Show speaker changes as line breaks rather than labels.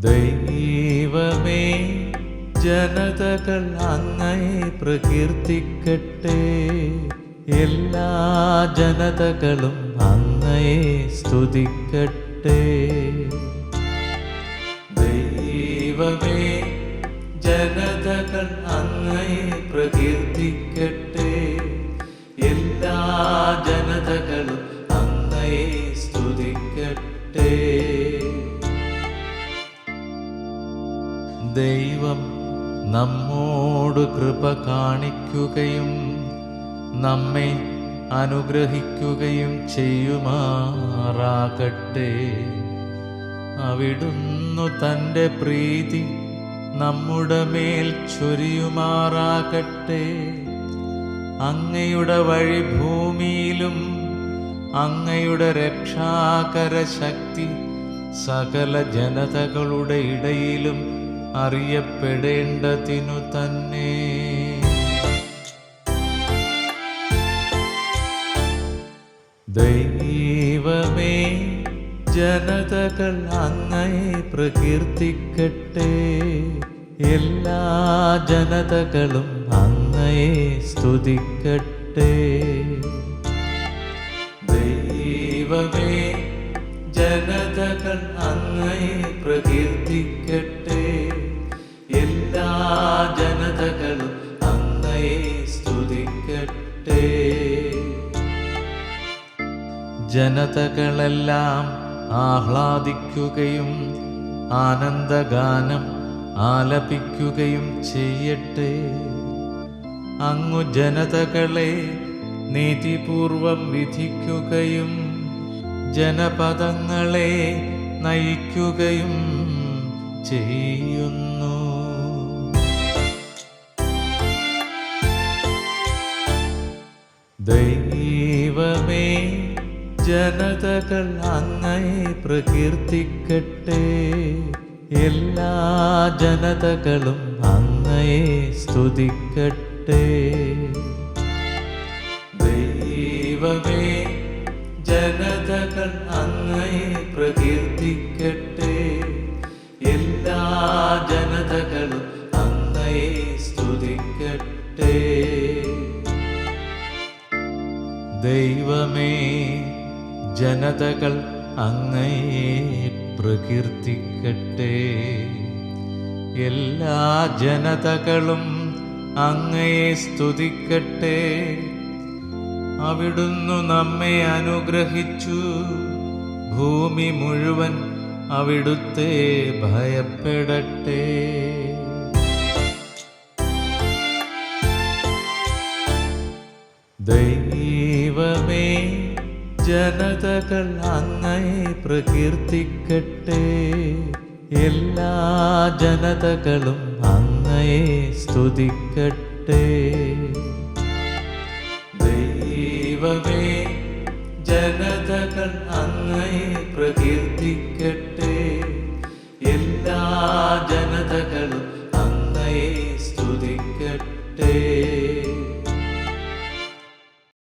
ദൈവമേ ജനതകൾ അങ്ങയെ പ്രകീർത്തിക്കട്ടെ. എല്ലാ ജനതകളും അങ്ങയെ സ്തുതിക്കട്ടെ. ദൈവമേ ജനതകൾ അങ്ങയെ ദൈവം നമ്മോട് കൃപ കാണിക്കുകയും നമ്മെ അനുഗ്രഹിക്കുകയും ചെയ്യുമാറാകട്ടെ. അവിടുന്നു തന്റെ പ്രീതി നമ്മുടെ മേൽ ചൊരിയുമാറാകട്ടെ. അങ്ങയുടെ വഴി ഭൂമിയിലും അങ്ങയുടെ രക്ഷാകര ശക്തി സകല ജനതകളുടെ ഇടയിലും അറിയപ്പെടേണ്ടതിനു തന്നെ. ദൈവമേ ജനതകൾ അങ്ങയെ പ്രകീർത്തിക്കട്ടെ. എല്ലാ ജനതകളും അങ്ങയെ സ്തുതിക്കട്ടെ. ദൈവമേ ജനതകൾ അങ്ങയെ പ്രകീർത്തിക്കട്ടെ. ജനതകളെല്ലാം ആഹ്ലാദിക്കുകയും ആനന്ദഗാനം ആലപിക്കുകയും ചെയ്യട്ടെ. അങ്ങു ജനതകളെ നീതിപൂർവം വിധിക്കുകയും ജനപദങ്ങളെ നയിക്കുകയും ചെയ്യുന്നു. ദൈവമേ ജനതകൾ അങ്ങയെ പ്രകീർത്തിക്കട്ടെ. എല്ലാ ജനതകളും അങ്ങയെ സ്തുതിക്കട്ടെ. ദൈവമേ ജനതകൾ അങ്ങയെ പ്രകീർത്തിക്കട്ടെ. എല്ലാ ജനതകളും അങ്ങയെ സ്തുതിക്കട്ടെ. ദൈവമേ ജനതകൾ അങ്ങയെ പ്രകീർത്തിക്കട്ടെ. എല്ലാ ജനതകളും അങ്ങയെ സ്തുതിക്കട്ടെ. അവിടുന്നു നമ്മെ അനുഗ്രഹിച്ചു. ഭൂമി മുഴുവൻ അവിടുത്തെ ഭയപ്പെടട്ടെ. ദൈവമേ ജനതകൾ അങ്ങയെ പ്രകീർത്തിക്കട്ടെ. എല്ലാ ജനതകളും അങ്ങയെ സ്തുതിക്കട്ടെ. ദൈവമേ ജനതകൾ അങ്ങയെ പ്രകീർത്തിക്കട്ടെ. എല്ലാ ജന